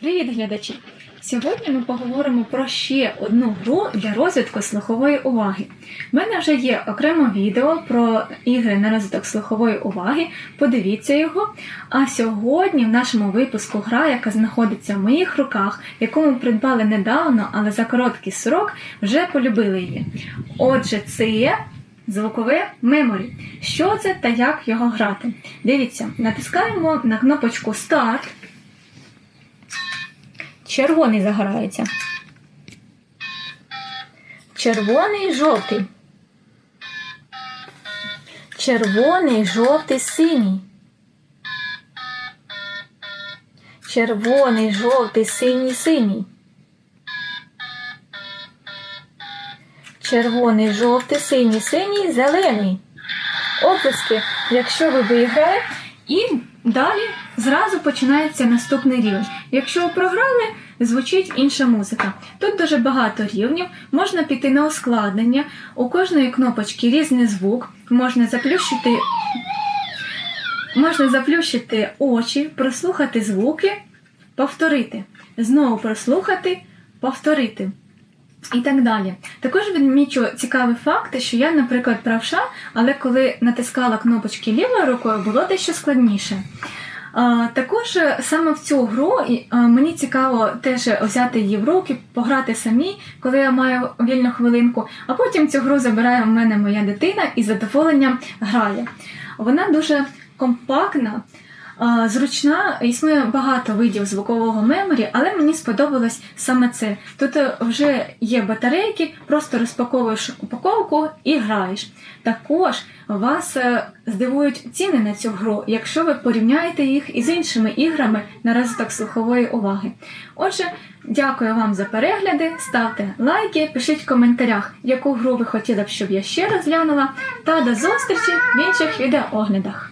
Привіт, глядачі! Сьогодні ми поговоримо про ще одну гру для розвитку слухової уваги. У мене вже є окремо відео про ігри на розвиток слухової уваги. Подивіться його. А сьогодні в нашому випуску гра, яка знаходиться в моїх руках, яку ми придбали недавно, але за короткий срок вже полюбили її. Отже, це звукове меморі. Що це та як його грати? Дивіться, натискаємо на кнопочку Старт. Червоний загорається. Червоний жовтий. Червоний, жовтий, синій. Червоний, жовтий, синій, синій. Червоний, жовтий, синій, синій, зелений. Оплески, якщо ви виграли, і далі зразу починається наступний рівень. Якщо програли, звучить інша музика. Тут дуже багато рівнів, можна піти на ускладнення, у кожної кнопочки різний звук, можна заплющити, можна заплющити очі, прослухати звуки, повторити, знову прослухати, повторити. І так далі. Також відмічу цікавий факт, що я, наприклад, правша, але коли натискала кнопочки лівою рукою, було дещо складніше. Також е, саме в цю гру мені цікаво теж взяти її в руки, пограти самі, коли я маю вільну хвилинку, а потім цю гру забирає в мене моя дитина і з задоволенням грає. Вона дуже компактна. Зручна, існує багато видів звукового меморі, але мені сподобалось саме це. Тут е, вже є батарейки, просто розпаковуєш упаковку і граєш. Також вас е, здивують ціни на цю гру, якщо ви порівняєте їх із іншими іграми на розвиток слухової уваги. Отже, дякую вам за перегляди, ставте лайки, пишіть в коментарях, яку гру ви хотіли б, щоб я ще розглянула, та до зустрічі в інших відеооглядах.